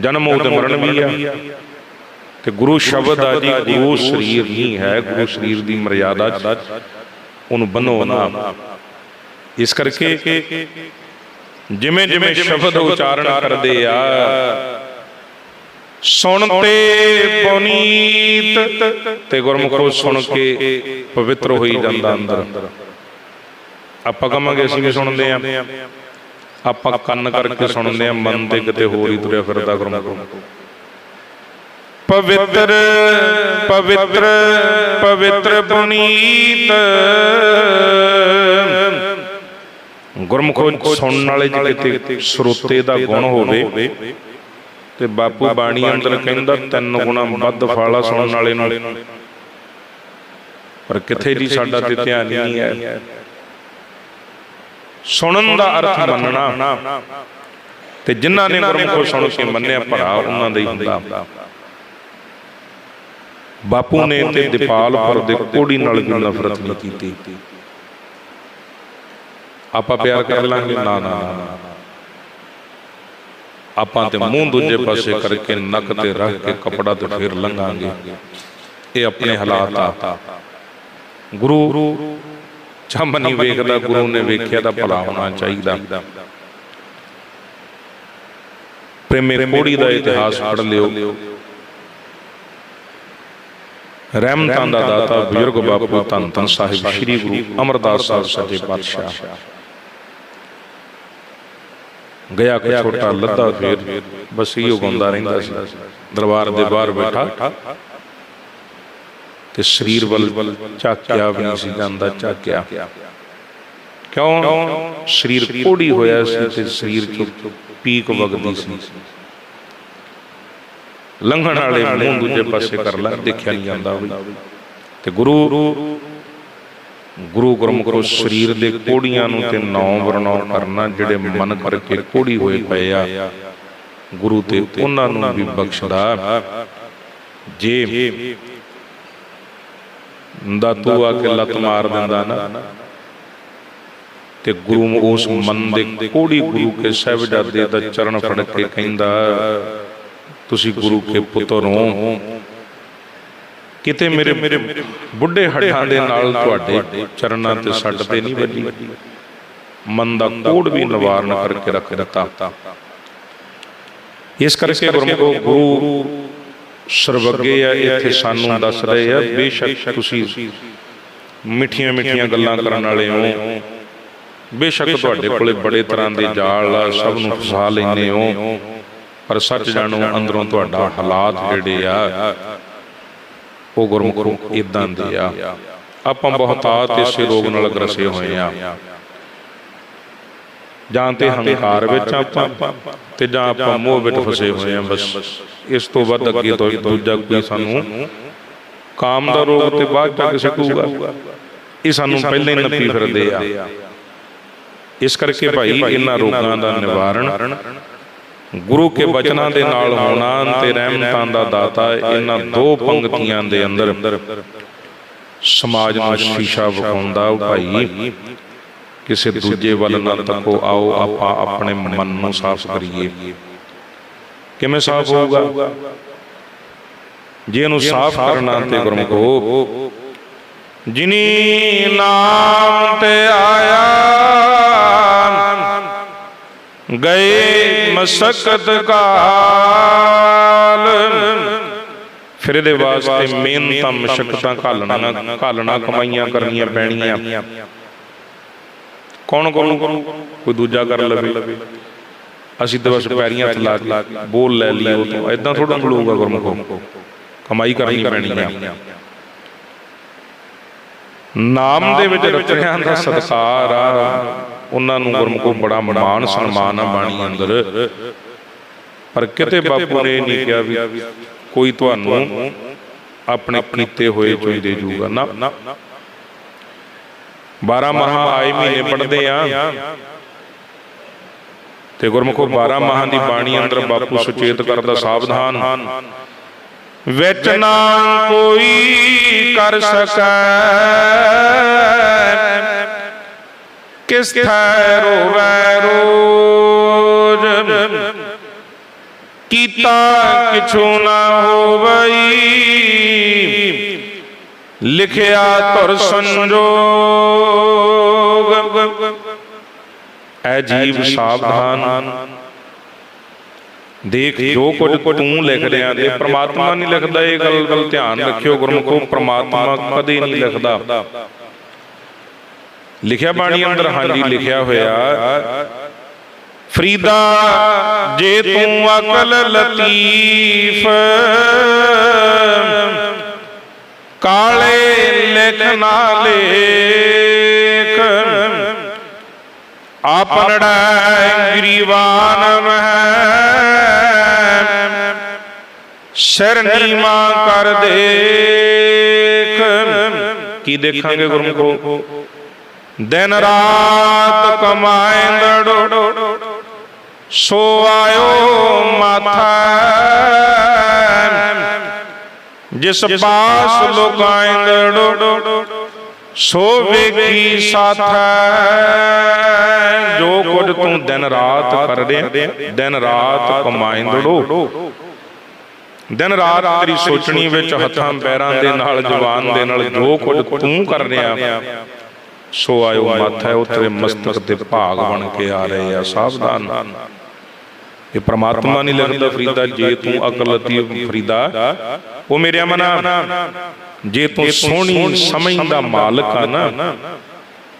ਜਨਮ ਉਹਦੇ ਮਰਨ ਵੀ ਆ। ਤੇ ਗੁਰੂ ਸ਼ਬਦ ਆ ਜੀ ਗੁਰੂ ਸਰੀਰ ਨਹੀਂ ਹੈ ਗੁਰੂ ਸਰੀਰ ਦੀ ਮਰਿਆਦਾ ਚ ਉਹਨੂੰ ਬੰਨੋ ਨਾ। ਇਸ ਕਰਕੇ ਜਿਵੇਂ ਜਿਵੇਂ ਸ਼ਬਦ ਉਚਾਰਨ ਕਰਦੇ ਆ ਸੁਣ ਤੇ ਪੁਨੀਤ ਤੇ ਗੁਰਮੁਖੋ ਸੁਣ ਕੇ ਪਵਿੱਤਰ ਹੋਈ ਜਾਂਦਾ ਅੰਦਰ। ਆਪਾਂ ਕਹਾਂਗੇ ਅਸੀਂ ਵੀ ਸੁਣਦੇ ਆ ਆਪਾਂ ਕੰਨ ਕਰਕੇ ਸੁਣਦੇ ਆ ਮਨ ਤੇ ਕਿਤੇ ਹੋਰ ਹੀ ਤੁਰਿਆ ਫਿਰਦਾ ਗੁਰਮੁਖੋ। ਪਵਿੱਤਰ ਪਵਿੱਤਰ ਪਵਿੱਤਰ ਪੁਨੀਤ। ਗੁਰਮੁਖੋਂ, ਸੁਣਨ ਵਾਲੇ ਚ ਕਿਤੇ ਸਰੋਤੇ ਦਾ ਗੁਣ ਹੋਵੇ, ਤੇ ਬਾਪੂ ਬਾਣੀ ਅੰਦਰ ਕਹਿੰਦਾ ਤਿੰਨ ਗੁਣਾ ਵੱਧ ਫਾਲਾ ਸੁਣਨ ਵਾਲੇ ਨੂੰ। ਪਰ ਕਿਥੇ ਜੀ ਸਾਡਾ ਤੇ ਧਿਆਨ ਨਹੀਂ ਹੈ। ਸੁਣਨ ਦਾ ਅਰਥ ਮੰਨਣਾ। ਤੇ ਜਿਨ੍ਹਾਂ ਨੇ ਗੁਰਮੁਖੋਂ ਸੁਣ ਕੇ ਮੰਨਿਆ, ਭਰਾ ਉਹਨਾਂ ਦਾ ਹੀ ਹੁੰਦਾ। ਬਾਪੂ ਨੇ ਤੇ ਦੀਪਾਲਪੁਰ ਦੇ ਕੋੜੀ ਨਾਲ ਵੀ ਨਫ਼ਰਤ ਨਹੀਂ ਕੀਤੀ। ਆਪਾਂ ਪਿਆਰ ਕਰ ਲਾਂਗੇ ਨਾ ਨਾ ਨਾ ਆਪਾਂ ਤੇ ਮੂੰਹ ਦੂਜੇ ਪਾਸੇ ਕਰਕੇ ਨੱਕ ਤੇ ਰੱਖ ਕੇ ਕਪੜਾ ਤੇ ਫੇਰ ਲੰਘਾਂਗੇ। ਇਹ ਆਪਣੇ ਹਾਲਾਤ ਆ। ਗੁਰੂ ਚੰਮ ਨਹੀਂ ਵੇਖਦਾ ਗੁਰੂ ਨੇ ਵੇਖਿਆ ਤਾਂ ਭਲਾ ਹੋਣਾ ਚਾਹੀਦਾ। ਪ੍ਰੇਮੇ ਕੋੜੀ ਦਾ ਇਤਿਹਾਸ ਪੜ ਲਿਓ। ਰਹਿਮਤਾਂ ਦਾ ਦਾਤਾ ਬਜ਼ੁਰਗ ਬਾਪੂ ਧੰਨ ਧੰਨ ਸਾਹਿਬ ਸ੍ਰੀ ਗੁਰੂ ਅਮਰਦਾਸ ਸਾਹਿਬ ਸੱਚੇ ਪਾਤਸ਼ਾਹ। ਗਿਆ ਕਿ ਛੋਟਾ ਲੱਦਾ ਫੇਰ ਬਸ ਇਹੋ ਗਾਉਂਦਾ ਰਹਿੰਦਾ ਸੀ। ਦਰਬਾਰ ਦੇ ਬਾਹਰ ਬੈਠਾ। ਤੇ ਸਰੀਰ ਵੱਲ ਝਾਕਿਆ ਵੀ ਨਹੀਂ ਸੀ ਜਾਂਦਾ ਝਾਕਿਆ ਕਿਉਂ? ਸਰੀਰ ਕੋੜੀ ਹੋਇਆ ਸੀ ਤੇ ਸਰੀਰ ਚੋਂ ਪੀਕ ਵਗਦੀ ਸੀ। ਲੰਘਣ ਵਾਲੇ ਮੂੰਹ ਦੂਜੇ ਪਾਸੇ ਕਰ ਲੈ ਦੇਖਿਆ ਨਹੀਂ ਜਾਂਦਾ ਵੀ ਤੇ ਗੁਰੂ ਗੁਰੂ ਗੁਰਮੁਖ ਸਰੀਰ ਦੇ ਕੋੜੀਆਂ ਨੂੰ ਤੇ ਨੌ ਵਰਨੌ ਕਰਨਾ ਜਿਹੜੇ ਮਨ ਕਰਕੇ ਕੋੜੀ ਹੋਏ ਪਏ ਆ। ਗੁਰੂ ਤੇ ਉਹਨਾਂ ਨੂੰ ਵੀ ਬਖਸ਼ਦਾ। ਜੇ ਦਾ ਤੂੰ ਆ ਕੇ ਲੱਤ ਮਾਰ ਦਿੰਦਾ ਨਾ। ਤੇ ਗੁਰੂ ਉਸ ਮਨ ਦੇ ਕੋੜੀ ਗੁਰੂ ਕੇ ਸਹਿਬਜ਼ਾਦੇ ਦਾ ਚਰਨ ਫੜ ਕੇ ਕਹਿੰਦਾ ਤੁਸੀਂ ਗੁਰੂ ਕੇ ਪੁੱਤਰ ਹੋ। ਕਿਤੇ ਮੇਰੇ ਮੇਰੇ ਬੁੱਢੇ ਹੱਡਾਂ ਦੇ ਨਾਲ ਤੁਹਾਡੇ ਚਰਨਾਂ ਤੇ ਸੱਟ ਤੇ ਨਹੀਂ ਵੱਜੀ। ਮਨ ਦਾ ਕੋੜ ਵੀ ਨਿਵਾਰਨ ਕਰਕੇ ਰੱਖ ਦਿੱਤਾ। ਇਸ ਕਰਕੇ ਗੁਰਮੁਖੋ ਗੁਰੂ ਸਰਵੱਗੇ ਆ ਇੱਥੇ ਸਾਨੂੰ ਦੱਸ ਰਹੇ ਆ ਬੇਸ਼ੱਕ ਤੁਸੀਂ ਮਿੱਠੀਆਂ ਮਿੱਠੀਆਂ ਗੱਲਾਂ ਕਰਨ ਵਾਲੇ ਹੋ। ਬੇਸ਼ੱਕ ਤੁਹਾਡੇ ਕੋਲੇ ਬੜੇ ਤਰ੍ਹਾਂ ਦੇ ਜਾਲ ਆ ਸਭ ਨੂੰ ਫਸਾ ਲੈਨੇ ਹੋ। ਪਰ ਸੱਚ ਜਾਣੋ ਅੰਦਰੋਂ ਤੁਹਾਡਾ ਹਾਲਾਤ ਜਿਹੜੇ ਆ ਉਹ ਗੁਰਮੁਖ ਇਦਾਂ ਦੇ ਆ। ਆਪਾਂ ਬਹੁਤਾਤ ਇਸੇ ਰੋਗ ਨਾਲ ਗ੍ਰਸੇ ਹੋਏ ਆ। ਜਾਂ ਤੇ ਹੰਕਾਰ ਵਿੱਚ ਆਪਾਂ ਤੇ ਜਾਂ ਆਪਾਂ ਮੋਹ ਵਿੱਚ ਫਸੇ ਹੋਏ ਆ ਬਸ। ਇਸ ਤੋਂ ਵੱਧ ਅੱਗੇ ਤੋਂ ਦੂਜਾ ਕੋਈ ਸਾਨੂੰ ਕਾਮ ਦਾ ਰੋਗ ਤੇ ਬਾਅਦ ਜਾ ਕੇ ਸਿੱਟੂਗਾ ਇਹ ਸਾਨੂੰ ਪਹਿਲਾਂ ਹੀ ਨੱਪੀ ਫਿਰਦੇ ਆ। ਇਸ ਕਰਕੇ ਭਾਈ ਇਹਨਾਂ ਰੋਗਾਂ ਦਾ ਨਿਵਾਰਣ ਗੁਰੂ ਕੇ ਬਚਨਾਂ ਦੇ ਨਾਲ ਹੋਣਾ ਤੇ ਰਹਿਮਤਾਂ ਦਾ ਦਾਤਾ ਇਹਨਾਂ ਦੋ ਪੰਕਤੀਆਂ ਦੇ ਅੰਦਰ ਸਮਾਜ ਨੂੰ ਸ਼ੀਸ਼ਾ ਵਿਖਾਉਂਦਾ ਉਹ ਭਾਈ ਕਿਸੇ ਦੂਜੇ ਵੱਲ ਨਾ ਤੱਕੋ ਆਓ ਆਪਾਂ ਆਪਣੇ ਮਨ ਨੂੰ ਸਾਫ਼ ਕਰੀਏ। ਕਿਵੇਂ ਸਾਫ਼ ਹੋਊਗਾ? ਜੇ ਇਹਨੂੰ ਸਾਫ਼ ਕਰਨਾ ਤੇ ਗੁਰਮੁਖੋ ਜਿਨੀ ਨਾਮ ਤੇ ਆਇਆ ਗਏ ਮਸਕਤ ਕਾਲ। ਫਿਰ ਇਹਦੇ ਵਾਸਤੇ ਮਿਹਨਤਾਂ ਮਸ਼ਕਤਾਂ ਘਾਲਣਾ ਘਾਲਣਾ ਕਮਾਈਆਂ ਕਰਨੀਆਂ ਪੈਣੀਆਂ। ਕੌਣ ਕਰੂ ਕੋਈ ਦੂਜਾ ਕਰ ਲਵੇ। ਅਸੀਂ ਤਾਂ ਬਸ ਪੈਰੀਆਂ ਹੱਥ ਲਾ ਕੇ ਬੋਲ ਲੈ ਲਈ ਉਹ ਤੋਂ। ਐਦਾਂ ਥੋੜਾ ਮਿਲੂਗਾ ਗੁਰਮੁਖੋ। ਕਮਾਈ ਕਰਨੀ ਪੈਣੀ ਆ। ਨਾਮ ਦੇ ਵਿੱਚ ਰਚਿਆਂ ਦਾ ਸਤਕਾਰ ਆ। ਉਹਨਾਂ ਨੂੰ ਗੁਰਮੁਖੋ ਬੜਾ ਮਾਣ ਸਨਮਾਨ ਆ ਬਾਣੀ ਅੰਦਰ। ਪਰ ਕਿਤੇ ਬਾਪੂ ਨੇ ਨਹੀਂ ਕਿਹਾ ਵੀ ਕੋਈ ਤੁਹਾਨੂੰ ਆਪਣੇ ਕੀਤੇ ਹੋਏ ਚੋਂ ਹੀ ਦੇ ਜੂਗਾ। ਨਾ। 12 ਮਹਾ ਆਏ ਮਹੀਨੇ ਪੜਦੇ ਆ। ਤੇ ਗੁਰਮੁਖੋ 12 ਮਹਾਂ ਦੀ ਬਾਣੀ ਅੰਦਰ ਬਾਪੂ ਸੁਚੇਤ ਕਰਦਾ ਸਾਵਧਾਨ। ਵਿੱਚ ਨਾ ਕੋਈ ਕਰ ਸਕੈ। ਕਿਸ ਥੈ ਰੋਵੈ ਰੋਜ ਕੀਤਾ ਕਿਛੂ ਨਾ ਹੋਵਈ। ਲਿਖਿਆ ਧੁਰ ਸੰਜੋਗ। ਐ ਜੀਵ ਸਾਵਧਾਨ। ਦੇਖ ਜੋ ਕੁਝ ਤੂੰ ਲਿਖ ਰਿਹਾ ਤੇ ਪ੍ਰਮਾਤਮਾ ਨਹੀਂ ਲਿਖਦਾ ਇਹ ਗੱਲ ਗੱਲ ਧਿਆਨ ਰੱਖਿਓ ਗੁਰਮੁਖੋ ਪ੍ਰਮਾਤਮਾ ਕਦੇ ਨਹੀਂ ਲਿਖਦਾ। ਲਿਖਿਆ ਬਾਣੀ ਅੰਦਰ ਹਾਂਜੀ ਲਿਖਿਆ ਹੋਇਆ ਫਰੀਦਾ ਜੇ ਤੂੰ ਅਕਲ ਲਤੀਫ ਕਾਲੇ ਲਿਖ ਨਾ ਲੇਖ ਆਪਨੜਾ ਗਰੀਵਾਨ ਮਹਿ ਸਿਰ ਨੀਵਾ ਕਰ ਦੇਖ ਕੀ ਦੇਖਾਂਗੇ ਗੁਰਮੁਖੋ ਦਿਨ ਰਾਤ ਕਮਾਇਂਦੜੋ ਸੋ ਆਇਓ ਮਾਥਾ। ਜਿਸ ਪਾਸ ਲੁਕਾਇਂਦੜੋ ਸੋ ਵੇਖੀ ਸਾਥੈ ਜੋ ਕੁਝ ਤੂੰ ਦਿਨ ਰਾਤ ਕਰ ਰਿਹਾ ਦਿਨ ਰਾਤ ਕਮਾਇਂਦੜੋ ਦਿਨ ਰਾਤ ਤੇਰੀ ਸੋਚਣੀ ਵਿੱਚ ਹੱਥਾਂ ਪੈਰਾਂ ਦੇ ਨਾਲ ਜ਼ੁਬਾਨ ਦੇ ਨਾਲ ਜੋ ਕੁਝ ਤੂੰ ਕਰ ਰਿਹਾ। ਸੋ ਆਇਓ ਮਾਥਾ ਉਹ ਤੇਰੇ ਮਸਤਕ ਤੇ ਭਾਗ ਬਣ ਕੇ ਆ ਰਹੇ ਆ ਸਾਵਧਾਨ। ਇਹ ਪ੍ਰਮਾਤਮਾ ਨਹੀਂ ਲਿਖਦਾ ਫਰੀਦਾ ਜੇ ਤੂੰ ਅਕਲ ਲਤੀਫ ਫਰੀਦਾ ਉਹ ਮੇਰੇ ਮਨਾ ਜੇ ਤੂੰ ਸੋਹਣੀ ਸਮਝ ਦਾ ਮਾਲਕ ਆ ਨਾ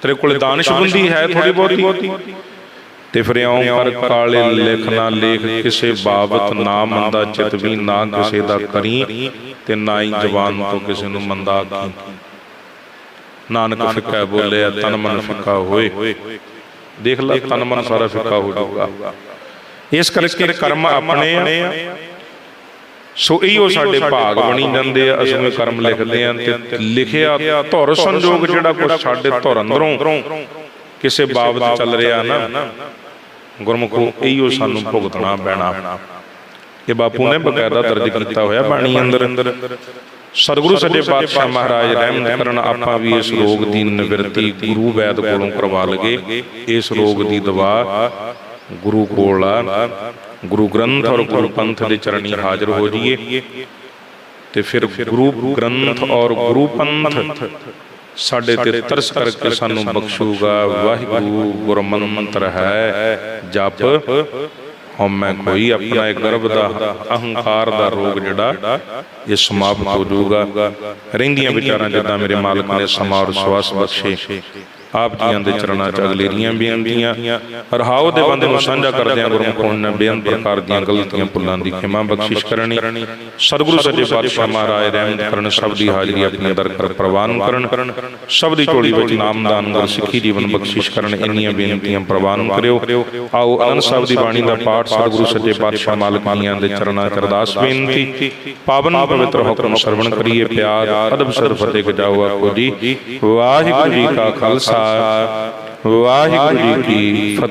ਤੇਰੇ ਕੋਲ ਦਾਨਸ਼ਬੰਦੀ ਹੈ ਥੋੜੀ ਬਹੁਤੀ। ਤੇ ਫਿਰ ਇਉਂ ਕਰ ਕਾਲੇ ਲਿਖਣਾ ਲੇਖ ਕਿਸੇ ਬਾਬਤ ਨਾ ਮੰਦਾ ਚਿਤ ਵੀ ਨਾ ਕਿਸੇ ਦਾ ਕਰੀ ਤੇ ਨਾ ਹੀ ਜ਼ਬਾਨ ਤੋਂ ਕਿਸੇ ਨੂੰ ਮੰਦਾ ਆਖੀ। ਨਾਨਕ ਫਿੱਕਾ ਬੋਲਿਆ ਤਨ ਮਨ ਫਿੱਕਾ ਹੋਏ। ਦੇਖ ਲੈ ਤਨ ਮਨ ਸਾਰਾ ਫਿੱਕਾ ਹੋ ਜਾਊਗਾ ਇਸ ਕਰਕੇ ਕਰਮ ਆਪਣੇ ਆ। ਸੋ ਇਹੋ ਸਾਡੇ ਭਾਗ ਬਣੀ ਜਾਂਦੇ ਆ ਅਸੀਂ ਕਰਮ ਲਿਖਦੇ ਆ ਤੇ ਲਿਖਿਆ ਧੁਰ ਸੰਜੋਗ ਜਿਹੜਾ ਕੁਝ ਸਾਡੇ ਧੁਰ ਅੰਦਰੋਂ ਕਿਸੇ ਬਾਬਤ ਚੱਲ ਰਿਹਾ ਨਾ। ਗੁਰਮੁਖੋ ਇਹੋ ਸਾਨੂੰ ਭੁਗਤਣਾ ਪੈਣਾ। ਇਹ ਬਾਪੂ ਨੇ ਬਕਾਇਦਾ ਦਰਜ ਕੀਤਾ ਹੋਇਆ ਬਾਣੀ ਅੰਦਰ। ਅੰਦਰ। ਸਤਿਗੁਰੂ ਸੱਚੇ ਪਾਤਸ਼ਾਹ ਮਹਾਰਾਜ ਰਹਿਮਤ ਕਰਨ ਆਪਾਂ ਵੀ ਇਸ ਰੋਗ ਦੀ ਨਿਵਰਤੀ ਗੁਰੂ ਵੈਦ ਕੋਲੋਂ ਕਰਵਾ ਲਗੇ। ਇਸ ਰੋਗ ਦੀ ਦਵਾ ਗੁਰੂ ਕੋਲ ਆ। ਗੁਰੂ ਗ੍ਰੰਥ ਔਰ ਗੁਰੂ ਪੰਥ ਦੇ ਚਰਣੀ ਹਾਜ਼ਰ ਹੋ ਜਾਈਏ। ਤੇ ਫਿਰ ਗੁਰੂ ਗ੍ਰੰਥ ਔਰ ਗੁਰੂ ਪੰਥ ਸਾਡੇ ਤੇ ਤਰਸ ਕਰਕੇ ਸਾਨੂੰ ਬਖਸ਼ੂਗਾ। ਵਾਹਿਗੁਰੂ ਗੁਰਮੰਤਰ ਹੈ। ਜਪ ਹਉਮੈ ਕੋਈ ਆਪਣਾ ਇਹ ਗਰਭ ਦਾ ਅਹੰਕਾਰ ਦਾ ਰੋਗ ਜਿਹੜਾ, ਇਹ ਸਮਾਪਤ ਹੋ ਜਾਊਗਾ। ਰਹਿੰਦੀਆਂ ਵਿਚਾਰਾਂ ਜਿੱਦਾਂ ਮੇਰੇ ਮਾਲਕ ਨੇ ਸਮਾਂ ਔਰ ਸਵਾਸ ਬਖਸ਼ੇ। ਆਪ ਜੀਆਂ ਦੇ ਚਰਨਾਂ 'ਚ ਅਗਲੇਰੀਆਂ ਬੇਨਤੀਆਂ ਰਹਾਉ ਦੇ ਬੰਦੇ ਨੂੰ ਸਾਂਝਾ ਕਰਦਿਆਂ ਗੁਰਮੁਖੋਂ ਨੇ ਬੇਅੰਤ ਪ੍ਰਕਾਰ ਦੀਆਂ ਗਲਤੀਆਂ ਭੁੱਲਾਂ ਦੀ ਖਿਮਾ ਬਖਸ਼ਿਸ਼ ਕਰਨੀ, ਸਤਿਗੁਰੂ ਸੱਚੇ ਪਾਤਸ਼ਾਹ ਮਹਾਰਾਜ ਰਹਿਮਤ ਕਰਨ, ਸਭ ਦੀ ਹਾਜ਼ਰੀ ਆਪਣੇ ਦਰ ਕਰ ਪ੍ਰਵਾਨ ਕਰਨ, ਸਭ ਦੀ ਝੋਲੀ ਵਿੱਚ ਨਾਮਦਾਨ ਗੁਰ ਸਿੱਖੀ ਜੀਵਨ ਬਖਸ਼ਿਸ਼ ਕਰਨ, ਇੰਨੀਆਂ ਬੇਨਤੀਆਂ ਪ੍ਰਵਾਨ ਕਰਿਓ। ਆਓ ਅਨੰਦ ਸਾਹਿਬ ਦੀ ਬਾਣੀ ਦਾ ਪਾਠ ਸਤਿਗੁਰੂ ਸੱਚੇ ਪਾਤਸ਼ਾਹ ਮਾਲਕ ਜੀਆਂ ਦੇ ਚਰਨਾਂ 'ਚ ਅਰਦਾਸ ਬੇਨਤੀ। ਪਾਵਨ ਪਵਿੱਤਰ ਹੁਕਮ ਸਰਵਣ ਕਰੀਏ, ਪਿਆਰ, ਅਦਬ ਸਰ ਫਤਿਹ ਗਜਾਓ ਆਖੋ ਜੀ। ਵਾਹਿਗੁਰੂ ਜੀ ਕਾ ਖਾਲਸਾ। ਵਾਹਿਗੁਰੂ ਜੀ ਕੀ ਫਤਿਹ।